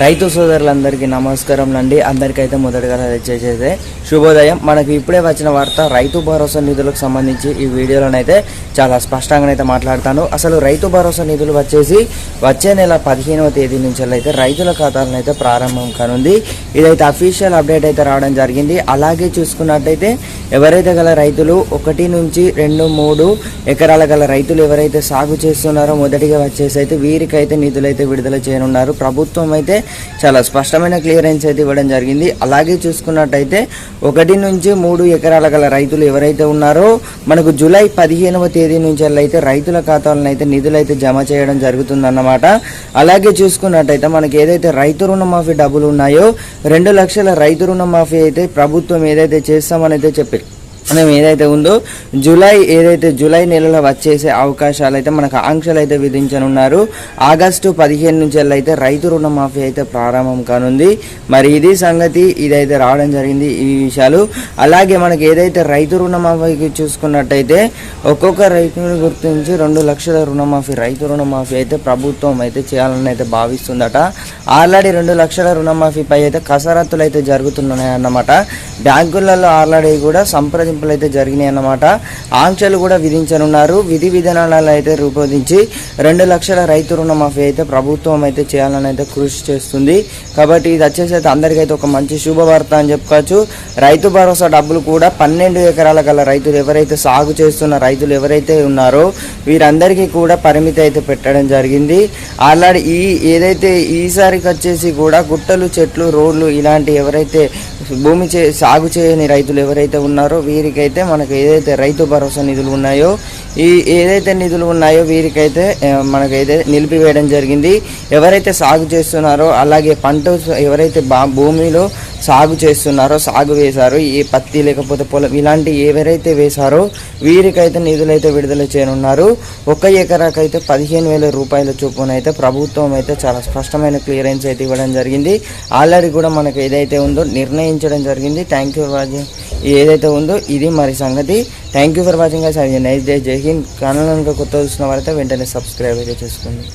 రైతు సోదరులందరికీ నమస్కారం అండి అందరికైతే మొదటగా చేసేదే శుభోదయం. మనకి ఇప్పుడే వచ్చిన వార్త రైతు భరోసా నిధులకు సంబంధించి ఈ వీడియోలోనైతే చాలా స్పష్టంగానైతే మాట్లాడతాను. అసలు రైతు భరోసా నిధులు వచ్చేసి వచ్చే నెల పదిహేనవ తేదీ నుంచి అయితే రైతుల ఖాతాలను అయితే ప్రారంభం కానుంది. ఇదైతే అఫీషియల్ అప్డేట్ అయితే రావడం జరిగింది. అలాగే చూసుకున్నట్టయితే ఎవరైతే గల రైతులు ఒకటి నుంచి రెండు మూడు ఎకరాల గల రైతులు ఎవరైతే సాగు చేస్తున్నారో మొదటిగా వచ్చేసి అయితే వీరికైతే నిధులు అయితే విడుదల చేయనున్నారు. ప్రభుత్వం అయితే చాలా స్పష్టమైన క్లియరెన్స్ అయితే ఇవ్వడం జరిగింది. అలాగే చూసుకున్నట్టయితే ఒకటి నుంచి మూడు ఎకరాల గల రైతులు ఎవరైతే ఉన్నారో మనకు జూలై పదిహేనవ తేదీ నుంచి అయితే రైతుల ఖాతాలను అయితే నిధులు అయితే జమ చేయడం జరుగుతుందన్నమాట. అలాగే చూసుకున్నట్టయితే మనకి ఏదైతే రైతు రుణమాఫీ డబ్బులు ఉన్నాయో రెండు లక్షల రైతు రుణమాఫీ అయితే ప్రభుత్వం ఏదైతే చేస్తామని అయితే చెప్పారు మనం ఏదైతే ఉందో జూలై ఏదైతే జూలై నెలలో వచ్చేసే అవకాశాలు అయితే మనకు ఆంక్షలు అయితే విధించనున్నారు. ఆగస్టు పదిహేను నుంచి అయితే రైతు రుణమాఫీ అయితే ప్రారంభం కానుంది. మరి ఇది సంగతి ఇదైతే రావడం జరిగింది ఈ విషయాలు. అలాగే మనకి ఏదైతే రైతు రుణమాఫీకి చూసుకున్నట్టయితే ఒక్కొక్క రైతుని గుర్తించి రెండు లక్షల రుణమాఫీ రైతు రుణమాఫీ అయితే ప్రభుత్వం అయితే చేయాలని అయితే భావిస్తుందట. ఆల్రెడీ రెండు లక్షల రుణమాఫీపై అయితే కసరత్తులు అయితే జరుగుతున్నాయి అన్నమాట బ్యాంకులలో ఆల్రెడీ కూడా సంప్రదింపులు అయితే జరిగినాయి అన్నమాట. ఆంక్షలు కూడా విధించనున్నారు. విధి విధానాలు అయితే రూపొందించి రెండు లక్షల రైతు రుణమాఫీ అయితే ప్రభుత్వం అయితే చేయాలని అయితే కృషి చేస్తుంది. కాబట్టి ఇది వచ్చేసి అయితే అందరికైతే ఒక మంచి శుభవార్త అని చెప్పుకోవచ్చు. రైతు భరోసా డబ్బులు కూడా పన్నెండు ఎకరాల గల రైతులు ఎవరైతే సాగు చేస్తున్న రైతులు ఎవరైతే ఉన్నారో వీరందరికీ కూడా పరిమితి అయితే పెట్టడం జరిగింది. అలాగే ఈ ఏదైతే ఈసారికి వచ్చేసి కూడా గుట్టలు చెట్లు రోడ్లు ఇలాంటి ఎవరైతే భూమి చే సాగు చేయని రైతులు ఎవరైతే ఉన్నారో వీరి వీరికైతే మనకు ఏదైతే రైతు భరోసా నిధులు ఉన్నాయో ఈ ఏదైతే నిధులు ఉన్నాయో వీరికైతే మనకైతే మనకు ఏదైతే నిలిపివేయడం జరిగింది. ఎవరైతే సాగు చేస్తున్నారో అలాగే పంట ఎవరైతే బా భూమిలో సాగు చేస్తున్నారో సాగు వేశారో ఈ పత్తి లేకపోతే పొలం ఇలాంటి ఎవరైతే వేశారో వీరికైతే నిధులైతే విడుదల చేయనున్నారు. ఒక ఎకరాకైతే పదిహేను వేల రూపాయల చొప్పున అయితే ప్రభుత్వం అయితే చాలా స్పష్టమైన క్లియరెన్స్ అయితే ఇవ్వడం జరిగింది. ఆల్రెడీ కూడా మనకు ఏదైతే ఉందో నిర్ణయించడం జరిగింది. థ్యాంక్ యూ ఫర్ ఏదైతే ఉందో ఇది మరి సంగతి. Thank you for watching nice day Jai Hind channel కనుక కొత్త చూసిన వారైతే వెంటనే సబ్స్క్రైబ్ అయితే చేసుకోండి.